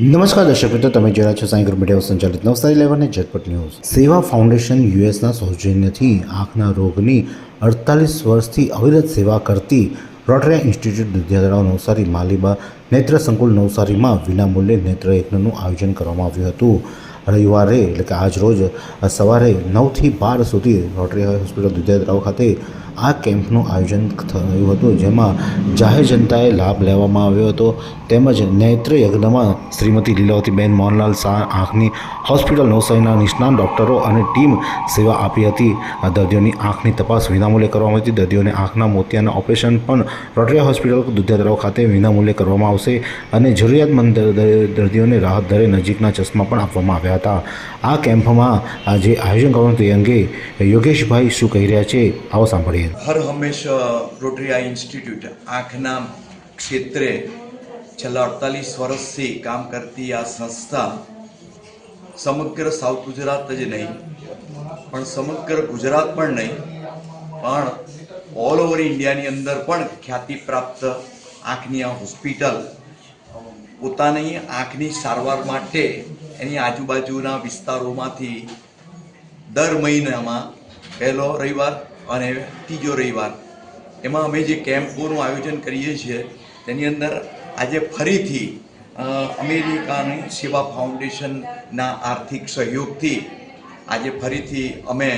નમસ્કાર દર્શક મિત્રો, તમે જોયા છો સાયગર મીડિયા સંચાલિત નવસારી લેવાને ઝટપટ ન્યૂઝ. સેવા ફાઉન્ડેશન યુએસના સૌજન્યથી આંખના રોગની અડતાલીસ વર્ષથી અવિરત સેવા કરતી રોટરિયા ઇન્સ્ટિટ્યૂટ દુધિયા નવસારી માલીબા નેત્ર સંકુલ નવસારીમાં વિનામૂલ્યે નેત્ર યજ્ઞનું આયોજન કરવામાં આવ્યું હતું. રવિવારે એટલે કે આજ રોજ સવારે નવથી બાર સુધી રોટરી હોસ્પિટલ દુધિયા ખાતે આ કેમ્પનું આયોજન થયું હતું, જેમાં જાહેર જનતાએ લાભ લેવામાં આવ્યો હતો. તેમજ નેત્ર યજ્ઞમાં શ્રીમતી લીલાવતીબેન મોહનલાલ શાહ આંખની હોસ્પિટલ નવસારીના નિષ્ણાંત ડૉક્ટરો અને ટીમ સેવા આપી હતી. દર્દીઓની આંખની તપાસ વિનામૂલ્યે કરવામાં હતી દર્દીઓને આંખના મોતિયાના ઓપરેશન પણ રોટરિયા હોસ્પિટલ દુધિયાતરાવ ખાતે વિનામૂલ્યે કરવામાં આવશે અને જરૂરિયાતમંદ દર- દર- દર્દીઓને રાહત દરે નજીકના ચશ્મા પણ આપવામાં આવ્યા હતા. આ કેમ્પમાં જે આયોજન કરવાનું તે અંગે યોગેશભાઈ શું કહી રહ્યા છે, આવો સાંભળીએ. હર હંમેશ રોટરી આ ઇન્સ્ટિટ્યૂટ આંખના ક્ષેત્રે છેલ્લા અડતાલીસ વર્ષથી કામ કરતી આ સંસ્થા સમગ્ર સાઉથ ગુજરાત જ નહીં, પણ સમગ્ર ગુજરાત પણ નહીં, પણ ઓલ ઓવર ઇન્ડિયાની અંદર પણ ખ્યાતિ પ્રાપ્ત આંખની આ હોસ્પિટલ પોતાની આંખની સારવાર માટે એની આજુબાજુના વિસ્તારોમાંથી દર મહિનામાં પહેલો રવિવાર અને ત્રીજો રવિવાર. એમાં અમે જે કેમ્પોનું આયોજન કરીએ છીએ, તેની અંદર આજે ફરીથી અમેરિકાની સેવા ફાઉન્ડેશનના આર્થિક સહયોગથી આજે ફરીથી અમે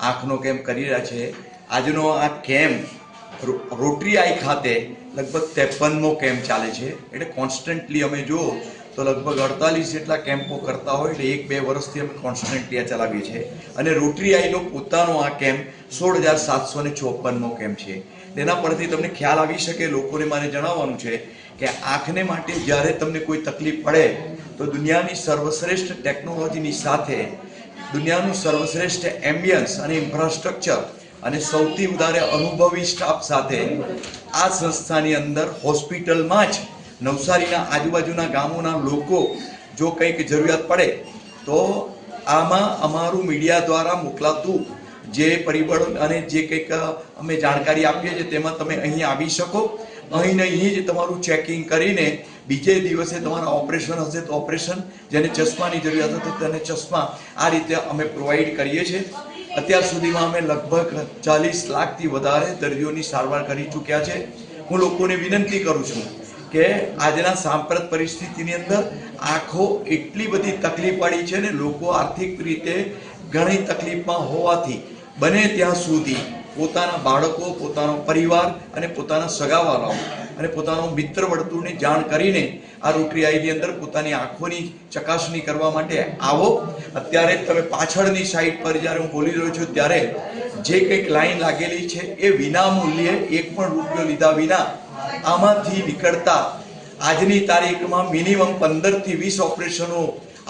આંખનો કેમ્પ કરી રહ્યા છીએ. આજનો આ કેમ્પ રોટરી આઈ ખાતે લગભગ ત્રેપનમો કેમ્પ ચાલે છે. એટલે કોન્સ્ટન્ટલી અમે જુઓ તો લગભગ અડતાલીસ જેટલા કેમ્પો કરતા હોય એટલે એક બે વર્ષથી અમે કોન્સ્ટન્ટલી આ ચલાવીએ છીએ. અને રોટરી આઈનો પોતાનો આ કેમ્પ સોળ હજાર સાતસો ને ચોપનનો કેમ્પ છે. તેના પરથી તમને ખ્યાલ આવી શકે, લોકોને મારે જણાવવાનું છે કે આંખને માટે જ્યારે તમને કોઈ તકલીફ પડે, તો દુનિયાની સર્વશ્રેષ્ઠ ટેકનોલોજીની સાથે દુનિયાનું સર્વશ્રેષ્ઠ એમ્બિયન્સ અને ઇન્ફ્રાસ્ટ્રક્ચર અને સૌથી વધારે અનુભવી સ્ટાફ સાથે આ સંસ્થાની અંદર હોસ્પિટલમાં જ નવસારીના આજુબાજુના ગામોના લોકો જો કંઈક જરૂરિયાત પડે, તો આમાં અમારું મીડિયા દ્વારા મોકલાતું જે પરિબળ અને જે કંઈક અમે જાણકારી આપીએ છીએ, તેમાં તમે અહીં આવી શકો. અહીં અહીં જ તમારું ચેકિંગ કરીને બીજે દિવસે તમારા ઓપરેશન હશે તો ઓપરેશન જેને ચશ્માની જરૂરિયાત હતી તેને ચશ્મા આ રીતે અમે પ્રોવાઈડ કરીએ છીએ. અત્યાર સુધીમાં અમે લગભગ ચાલીસ લાખથી વધારે દર્દીઓની સારવાર કરી ચૂક્યા છે. હું લોકોને વિનંતી કરું છું કે આજના સાંપ્રત પરિસ્થિતિની અંદર આંખો એટલી બધી તકલીફવાળી છે ને લોકો આર્થિક રીતે ઘણી તકલીફમાં હોવાથી બને ત્યાં સુધી પોતાના બાળકો, પોતાનો પરિવાર અને પોતાના સગાવાળાઓ અને પોતાનો મિત્ર વર્તુળની જાણ કરીને આ રોટરી આઈની અંદર પોતાની આંખોની ચકાસણી કરવા માટે આવો. અત્યારે તમે પાછળની સાઈડ પર જ્યારે હું બોલી રહ્યો છું, ત્યારે જે કંઈક લાઈન લાગેલી છે એ વિના મૂલ્યે એક પણ રૂપિયો લીધા વિના આમાંથી નીકળતા આજની તારીખમાં મિનિમમ પંદરથી વીસ ઓપરેશનો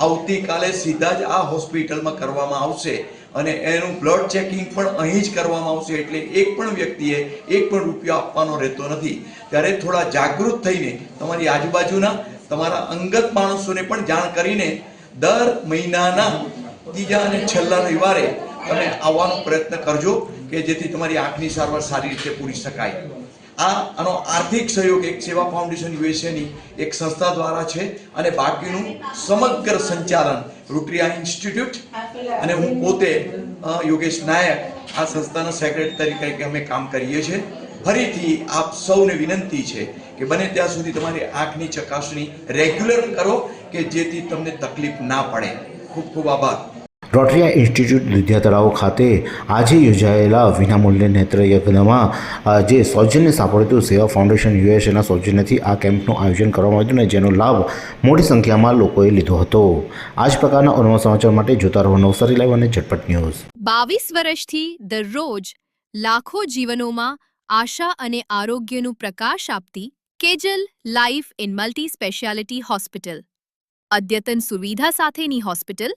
આવતીકાલે સીધા જ આ હોસ્પિટલમાં કરવામાં આવશે. અને એનું બ્લડ ચેકિંગ પણ અહીં જ કરવામાં આવશે એટલે એક પણ વ્યક્તિએ એક પણ રૂપિયો આપવાનો રહેતો નથી. ત્યારે થોડા જાગૃત થઈને તમારી આજુબાજુના, તમારા અંગત માણસોને પણ જાણ કરીને દર મહિનાના ત્રીજા અને છેલ્લા રવિવારે તમે આવવાનો પ્રયત્ન કરજો કે જેથી તમારી આંખની સારવાર સારી રીતે પૂરી શકાય. આ આનો આર્થિક સહયોગ એક સેવા ફાઉન્ડેશન યુએસએની એક સંસ્થા દ્વારા છે અને બાકીનું સમગ્ર સંચાલન રૂટ્રિયા ઇન્સ્ટિટ્યૂટ અને હું પોતે યોગેશ નાયક આ સંસ્થાના સેક્રેટરી તરીકે અમે કામ કરીએ છીએ. ફરીથી આપ સૌને વિનંતી છે કે બને ત્યાં સુધી તમારી આંખની ચકાસણી રેગ્યુલર કરો કે જેથી તમને તકલીફ ના પડે. ખૂબ ખૂબ આભાર. રોટરિયા ઇન્સ્ટિટ્યૂટ દુધિયા તળાવ ખાતે આજે યોજાયેલા વિનામૂલ્ય નેત્ર યજ્ઞમાં અ, જે સૌજન્ય સાંપડતું સેવા ફાઉન્ડેશન યુએસએના સૌજન્યથી આ કેમ્પનું આયોજન કરવામાં આવ્યું અને જેનો લાભ મોટી સંખ્યામાં લોકોએ લીધો હતો. આ જ પ્રકારના અનુભવ સમાચાર માટે જોતા રહો નવસારી લાઈવ અને ઝટપટ ન્યૂઝ. બાવીસ વર્ષથી દરરોજ લાખો જીવનોમાં આશા અને આરોગ્યનું પ્રકાશ આપતી Kejal life in multi speciality hospital અદ્યતન સુવિધા સાથેની હોસ્પિટલ